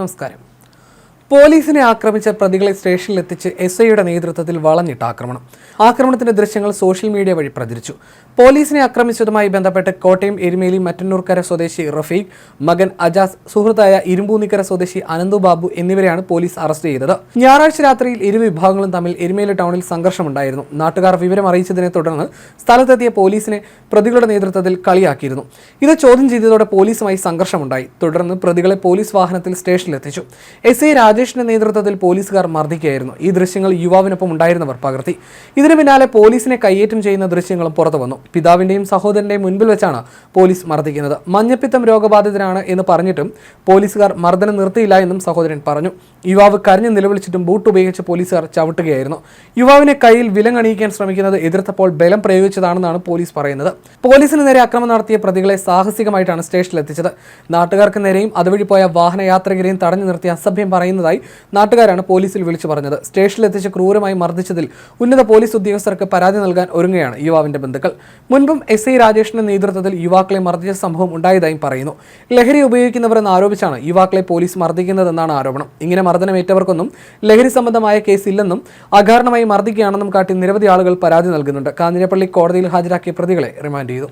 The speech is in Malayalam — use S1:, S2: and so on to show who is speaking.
S1: നമസ്കാരം. പോലീസിനെ ആക്രമിച്ച പ്രതികളെ സ്റ്റേഷനിലെത്തിച്ച് എസ് ഐയുടെ നേതൃത്വത്തിൽ വളഞ്ഞിട്ട് ആക്രമണം. ആക്രമണത്തിന്റെ ദൃശ്യങ്ങൾ സോഷ്യൽ മീഡിയ വഴി പ്രചരിച്ചു. പോലീസിനെ ആക്രമിച്ചതുമായി ബന്ധപ്പെട്ട് കോട്ടയം എരുമേലി മറ്റന്നൂർക്കര സ്വദേശി റഫീഖ് മകൻ അജാസ് സുഹൃത്തായ ഇരുമ്പൂന്നിക്കര സ്വദേശി അനന്തു ബാബു എന്നിവരെയാണ് പോലീസ് അറസ്റ്റ് ചെയ്തത്. ഞായറാഴ്ച രാത്രിയിൽ ഇരു വിഭാഗങ്ങളും തമ്മിൽ എരുമേലി ടൗണിൽ സംഘർഷമുണ്ടായിരുന്നു. നാട്ടുകാർ വിവരം അറിയിച്ചതിനെ തുടർന്ന് സ്ഥലത്തെത്തിയ പോലീസിനെ പ്രതികളുടെ നേതൃത്വത്തിൽ കളിയാക്കിയിരുന്നു. ഇത് ചോദ്യം ചെയ്തതോടെ പോലീസുമായി സംഘർഷമുണ്ടായി. തുടർന്ന് പ്രതികളെ പോലീസ് വാഹനത്തിൽ സ്റ്റേഷനിലെത്തിച്ചു. എസ് ഐ രാജേഷിന്റെ നേതൃത്വത്തിൽ പോലീസുകാർ മർദ്ദിക്കുകയായിരുന്നു. ഈ ദൃശ്യങ്ങൾ യുവാവിനൊപ്പം ഉണ്ടായിരുന്നവർ പകർത്തി. ഇതിനു പിന്നാലെ പോലീസിനെ കയ്യേറ്റം ചെയ്യുന്ന ദൃശ്യങ്ങളും പുറത്തു വന്നു. പിതാവിന്റെയും സഹോദരന്റെയും മുൻപിൽ വെച്ചാണ് പോലീസ് മർദ്ദിക്കുന്നത്. മഞ്ഞപ്പിത്തം രോഗബാധിതനാണ് എന്ന് പറഞ്ഞിട്ടും പോലീസുകാർ മർദ്ദനം നിർത്തിയില്ല എന്നും സഹോദരൻ പറഞ്ഞു. യുവാവ് കരഞ്ഞു നിലവിളിച്ചിട്ടും ബൂട്ട് ഉപയോഗിച്ച് പോലീസുകാർ ചവിട്ടുകയായിരുന്നു. യുവാവിനെ കയ്യിൽ വിലങ്ങണിയിക്കാൻ ശ്രമിക്കുന്നത് എതിർത്തപ്പോൾ ബലം പ്രയോഗിച്ചതാണെന്നാണ് പോലീസ് പറയുന്നത്. പോലീസിന് നേരെ അക്രമം നടത്തിയ പ്രതികളെ സാഹസികമായിട്ടാണ് സ്റ്റേഷനിലെത്തിച്ചത്. നാട്ടുകാർക്ക് നേരെയും അതുവഴി പോയ വാഹനയാത്രികരെയും തടഞ്ഞു നിർത്തി അസഭ്യം പറയുന്നതായി നാട്ടുകാരാണ് പോലീസിൽ വിളിച്ചു പറഞ്ഞത്. സ്റ്റേഷനിലെത്തിച്ച് ക്രൂരമായി മർദ്ദിച്ചതിൽ ഉന്നത പോലീസ് ഉദ്യോഗസ്ഥർക്ക് പരാതി നൽകാൻ ഒരുങ്ങുകയാണ് യുവാവിന്റെ ബന്ധുക്കൾ. മുൻപും എസ് ഐ രാജേഷിന്റെ നേതൃത്വത്തിൽ യുവാക്കളെ മർദ്ദിച്ച സംഭവം ഉണ്ടായതായും പറയുന്നു. ലഹരി ഉപയോഗിക്കുന്നവരെന്ന് ആരോപിച്ചാണ് യുവാക്കളെ പോലീസ് മർദ്ദിക്കുന്നതെന്നാണ് ആരോപണം. ഇങ്ങനെ മർദ്ദനമേറ്റവർക്കൊന്നും ലഹരി സംബന്ധമായ കേസില്ലെന്നും അകാരണമായി മർദ്ദിക്കുകയാണെന്നും കാട്ടി നിരവധി ആളുകൾ പരാതി നൽകുന്നുണ്ട്. കാഞ്ഞിരപ്പള്ളി കോടതിയിൽ ഹാജരാക്കിയ പ്രതികളെ റിമാൻഡ് ചെയ്തു.